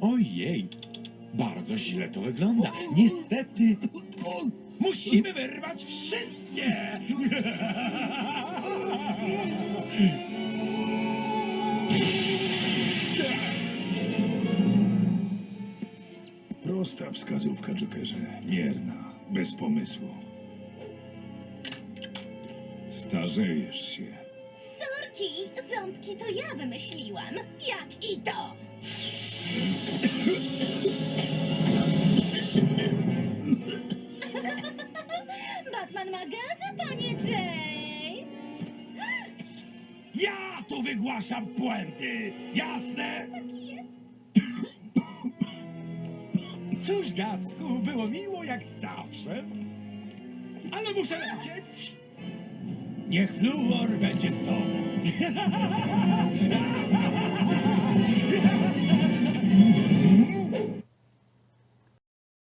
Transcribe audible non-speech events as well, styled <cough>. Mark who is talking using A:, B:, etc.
A: Ojej, bardzo źle to wygląda. Niestety, musimy wyrwać wszystkie.
B: Prosta wskazówka, Jokerze. Mierna, bez pomysłu. Starzejesz się.
C: Sorki, ząbki to ja wymyśliłam. Jak i to. <laughs> Batman ma gazy, panie Jay.
A: Ja tu wygłaszam puenty. Jasne?
C: Tak jest.
A: Cóż, Gacku, było miło jak zawsze. Ale muszę lecieć. Niech fluor będzie z tobą. ha ha ha